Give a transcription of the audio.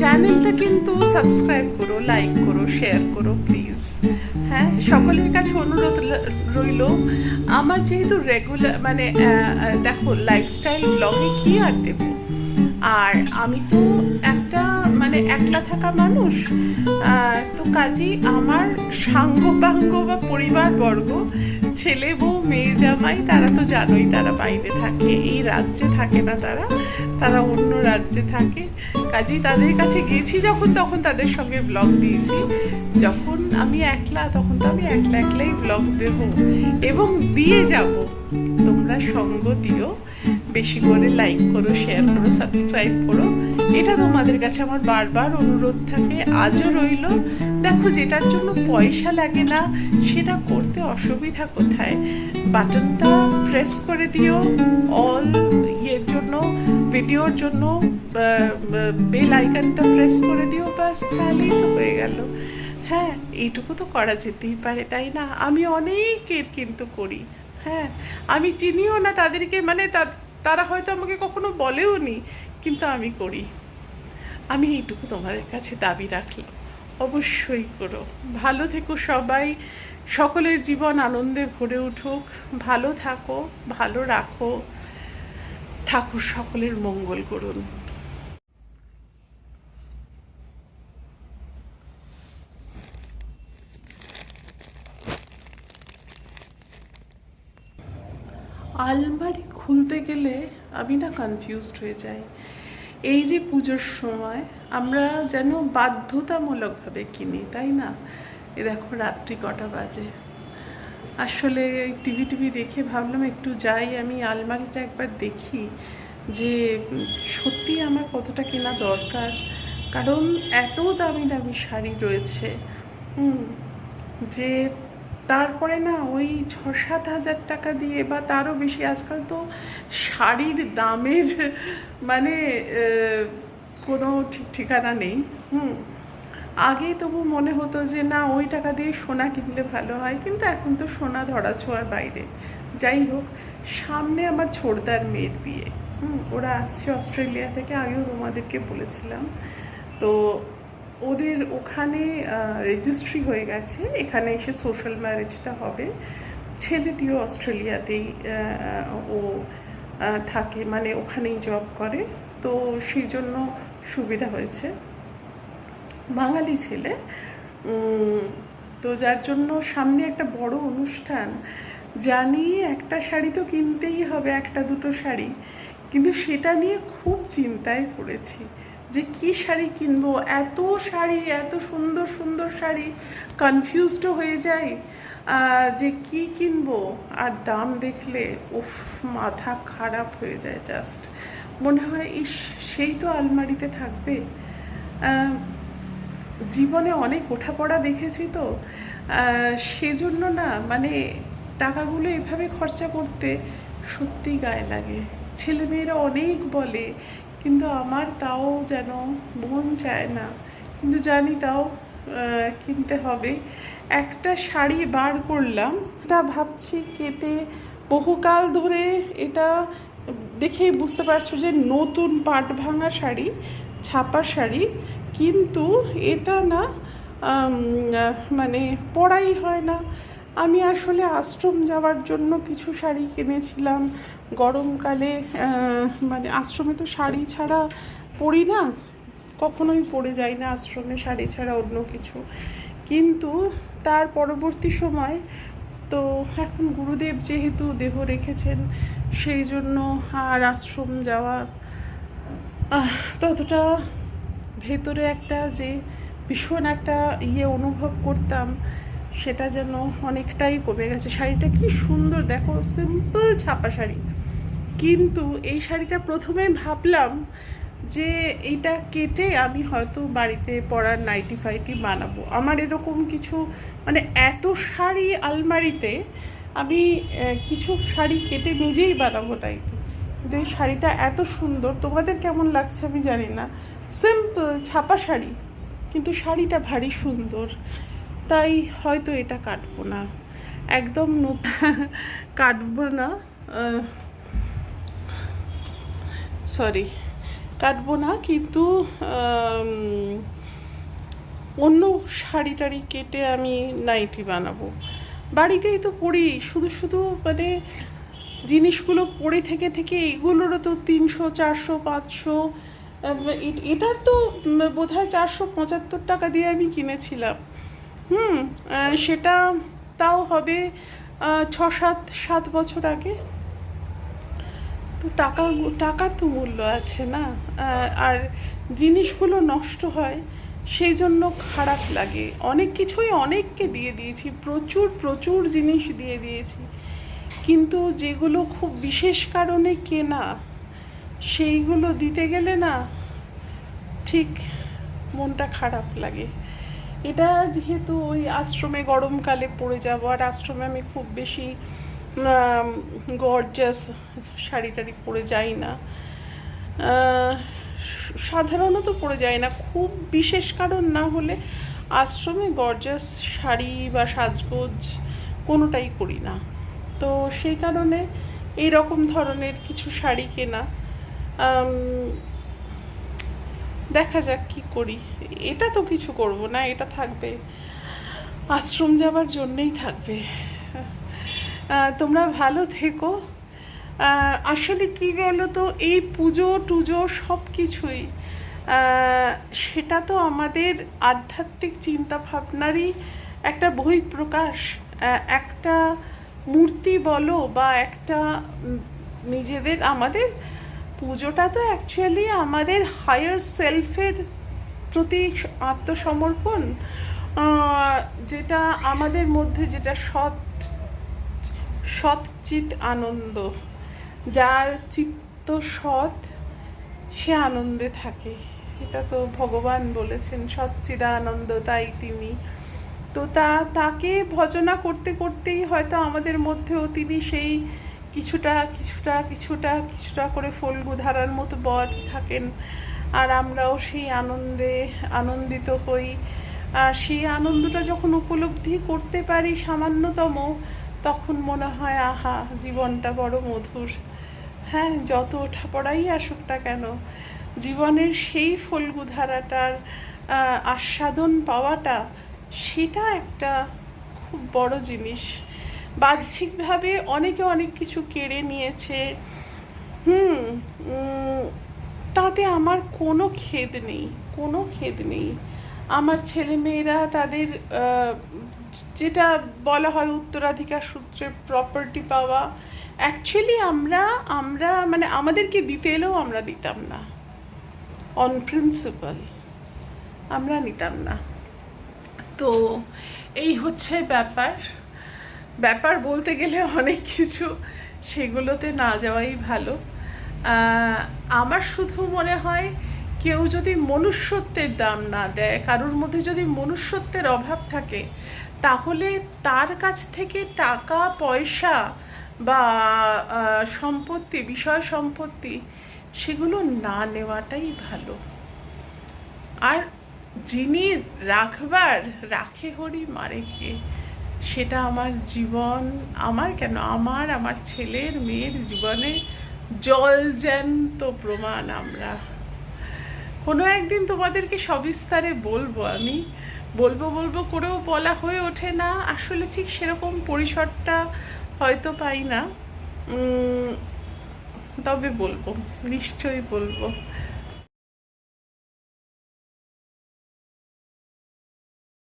চ্যানেলটা কিন্তু সাবস্ক্রাইব করো, লাইক করো, শেয়ার করো, প্লিজ। হ্যাঁ সকলের কাছে অনুরোধ রইল, আমার যেহেতু রেগুলার মানে দেখো লাইফস্টাইল ব্লগে কি আর দেবো? আর আমি তো একটা মানে একলা থাকা মানুষ তো কাজী আমার সাঙ্গ পাঙ্গ বা পরিবার বর্গ ছেলে বউ, মেয়ে জামাই, তারা তো জানোই তারা বাইরে থাকে, এই রাজ্যে থাকে না তারা তারা অন্য রাজ্যে থাকে। কাজেই তাদের কাছে গেছি যখন, তখন তাদের সঙ্গে ব্লগ দিয়েছি। যখন আমি একলা, তখন তো আমি একলা একলাই ব্লগ দেব। এবং দিয়ে যাব। তোমরা সঙ্গ দিও। বেশি করে লাইক করো শেয়ার করো সাবস্ক্রাইব করো। এটা তোমাদের কাছে আমার বারবার অনুরোধ থাকে, আজও রইল। দেখো, যেটার জন্য পয়সা লাগে না, সেটা করতে অসুবিধা কোথায়? বাটনটা প্রেস করে দিও। অল ইয়ের জন্য, ভিডিওর জন্য বেল আইকনটা প্রেস করে দিও, ব্যাস, তাহলেই তো হয়ে গেল। হ্যাঁ এইটুকু তো করা যেতেই পারে, তাই না? আমি অনেকের কিন্তু করি হ্যাঁ। আমি চিনিও না তাদেরকে মানে তারা হয়তো আমাকে কখনো বলেও নি কিন্তু আমি করি। আমি এইটুকু তোমাদের কাছে দাবি রাখলাম। অবশ্যই করো। ভালো থেকো সবাই। সকলের জীবন আনন্দে ভরে উঠুক। ভালো থাকো, ভালো রাখো। ঠাকুর সকলের মঙ্গল করুন। আলমারি খুলতে গেলে আমি না কনফিউজড হয়ে যাই। এই যে পুজোর সময় আমরা যেন বাধ্যতামূলকভাবে কিনি, তাই না? এ দেখো রাত্রি কটা বাজে। আসলে টিভি টিভি দেখে ভাবলাম একটু যাই, আমি আলমারিটা একবার দেখি যে সত্যি আমার কতটা কেনা দরকার। কারণ এত দামি দামি শাড়ি রয়েছে যে তারপরে না ওই ছ সাত হাজার টাকা দিয়ে বা তারও বেশি, আজকাল তো শাড়ির দামের মানে কোনো ঠিক ঠিকানা নেই। হুম আগে তবু মনে হতো যে না ওই টাকা দিয়ে সোনা কিনলে ভালো হয়, কিন্তু এখন তো সোনা ধরা ছোঁয়ার বাইরে। যাই হোক, সামনে আমার ছোড়দার মেয়ের বিয়ে। হুম, ওরা আসছে অস্ট্রেলিয়া থেকে, আগেও তোমাদেরকে বলেছিলাম। তো ওদের ওখানে রেজিস্ট্রি হয়ে গেছে। এখানে এসে সোশ্যাল ম্যারেজটা হবে। ছেলেটিও অস্ট্রেলিয়াতেই ও থাকে মানে ওখানেই জব করে। তো সেই জন্য সুবিধা হয়েছে। বাঙালি ছেলে। তো যার জন্য সামনে একটা বড় অনুষ্ঠান। জানি একটা শাড়ি তো কিনতেই হবে, একটা দুটো শাড়ি। কিন্তু সেটা নিয়ে খুব চিন্তায় পড়েছি। যে কি শাড়ি কিনবো? এত শাড়ি এত সুন্দর সুন্দর শাড়ি। কনফিউজডও হয়ে আহ, যে কি কিনবো? আর দাম দেখলে উফ মাথা খারাপ হয়ে যায় জাস্ট মনে হয় ইস সেই তো আলমারিতে থাকবে। জীবনে অনেক ওঠাপড়া দেখেছি তো। সেজন্য না মানে টাকাগুলো এভাবে খরচা করতে সত্যি গায়ে লাগে। ছেলেমেয়েরা অনেক বলে কিন্তু আমার তাও যেন মন চায় না। কিন্তু জানি তাও কিনতে হবে। একটা শাড়ি বার করলাম। এটা ভাবছি কেটে বহুকাল ধরে এটা দেখেই বুঝতে পারছ যে নতুন পাট ভাঙা শাড়ি, ছাপা শাড়ি। কিন্তু এটা না মানে পড়াই হয় না। আমি আসলে আশ্রম যাওয়ার জন্য কিছু শাড়ি কিনেছিলাম। গরমকালে মানে আশ্রমে তো শাড়ি ছাড়া পরি না। কখনোই পরে যাই না আশ্রমে শাড়ি ছাড়া অন্য কিছু। কিন্তু তার পরবর্তী সময় তো এখন গুরুদেব যেহেতু দেহ রেখেছেন, সেই জন্য আর আশ্রম যাওয়া ততটা ভেতরে একটা যে ভীষণ একটা ইয়ে অনুভব করতাম সেটা যেন অনেকটাই কমে গেছে। শাড়িটা কি সুন্দর, দেখো সিম্পল ছাপা শাড়ি। কিন্তু এই শাড়িটা প্রথমে ভাবলাম যে এইটা কেটে আমি হয়তো বাড়িতে পরার নাইটি ফাইটি বানাবো। আমার এরকম কিছু মানে এত শাড়ি আলমারিতে আমি কিছু শাড়ি কেটে নিজেই বানাবো নাইটি কিন্তু এই শাড়িটা এত সুন্দর, তোমাদের কেমন লাগছে আমি জানি না। সিম্পল ছাপা শাড়ি, কিন্তু শাড়িটা ভারী সুন্দর। তাই হয়তো এটা কাটবো না। একদম কাটবো না সরি কাটবো না কিন্তু অন্য শাড়ি টাড়ি কেটে আমি নাইটি বানাবো। বাড়িতেই তো পরি শুধু শুধু মানে জিনিসগুলো পড়ে থেকে থেকে এগুলোরও তো তিনশো চারশো পাঁচশো এটার তো বোধ হয় চারশো পঁচাত্তর টাকা দিয়ে আমি কিনেছিলাম। হুম সেটা তাও হবে ছ সাত সাত বছর আগে। তো টাকা, টাকার তো মূল্য আছে না আর জিনিসগুলো নষ্ট হয়, সেই জন্য খারাপ লাগে। অনেক কিছুই অনেককে দিয়ে দিয়েছি, প্রচুর প্রচুর জিনিস দিয়ে দিয়েছি। কিন্তু যেগুলো খুব বিশেষ কারণে কেনা, সেইগুলো দিতে গেলে না, ঠিক মনটা খারাপ লাগে। এটা যেহেতু ওই আশ্রমে গরমকালে পড়ে যাব, আর আশ্রমে আমি খুব বেশি গর্জাস শাড়ি টাড়ি পরে যাই না। সাধারণত পরে যাই না, খুব বিশেষ কারণ না হলে আশ্রমে গর্জাস শাড়ি বা সাজগোজ কোনোটাই করি না। তো সেই কারণে এই রকম ধরনের কিছু শাড়ি কেনা দেখা যাক কি করি। এটা তো কিছু করব না, এটা থাকবে। আশ্রম যাবার জন্যেই থাকবে। তোমরা ভালো থেকো। আসলে কি বলো তো এই পুজো টুজো সব কিছুই সেটা তো আমাদের আধ্যাত্মিক চিন্তা ভাবনারই একটা বহিঃপ্রকাশ। একটা মূর্তি বলো বা একটা নিজেদের, আমাদের পুজোটা তো অ্যাকচুয়ালি আমাদের হায়ার সেলফের প্রতি আত্মসমর্পণ যেটা আমাদের মধ্যে যেটা সৎ সৎচিত আনন্দ, যার চিত্ত সৎ, সে আনন্দে থাকে। এটা তো ভগবান বলেছেন সচ্চিদা আনন্দ তাই তিনি। তো তা, তাকে ভজনা করতে, করতেই হয়তো আমাদের মধ্যেও তিনি সেই কিছুটা কিছুটা কিছুটা কিছুটা করে ফল্গু ধারার মতো বধ থাকেন। আর আমরাও সেই আনন্দে আনন্দিত হই। আর সেই আনন্দটা যখন উপলব্ধি করতে পারি সামান্যতম, তখন মনে হয়, আহা, জীবনটা বড় মধুর। হ্যাঁ যত ওঠাপড়াই আসুক না কেন, জীবনের সেই ফল্গু ধারাটার আস্বাদন পাওয়াটা, সেটা একটা খুব বড় জিনিস। বাহ্যিকভাবে অনেকে অনেক কিছু কেড়ে নিয়েছে। হুম তাতে আমার কোনো খেদ নেই, কোনো খেদ নেই। আমার ছেলে মেয়েরা তাদের যেটা বলা হয় উত্তরাধিকার সূত্রে প্রপার্টি পাওয়া অ্যাকচুয়ালি আমরা আমরা মানে আমাদেরকে দিতে এলেও আমরা দিতাম না। অন প্রিন্সিপাল আমরা নিতাম না। তো এই হচ্ছে ব্যাপার। ব্যাপার বলতে গেলে অনেক কিছু সেগুলোতে না যাওয়াই ভালো। আমার শুধু মনে হয় কেউ যদি মনুষ্যত্বের দাম না দেয়, কারোর মধ্যে যদি মনুষ্যত্বের অভাব থাকে, তাহলে তার কাছ থেকে টাকা, পয়সা বা সম্পত্তি, বিষয় সম্পত্তি সেগুলো না নেওয়াটাই ভালো। আর যিনি রাখবার, রাখে হরি মারে কে? সেটা আমার জীবন, আমার কেন? আমার আমার ছেলের, মেয়ের জীবনে জল জ্যান্ত প্রমাণ আমরা। কোনো একদিন তোমাদেরকে সবিস্তারে বলব আমি। বলব বলব করেও বলা হয়ে ওঠে না। আসলে ঠিক সেরকম পরিসরটা হয়তো পাই না। তবে বলব, নিশ্চয়ই বলব।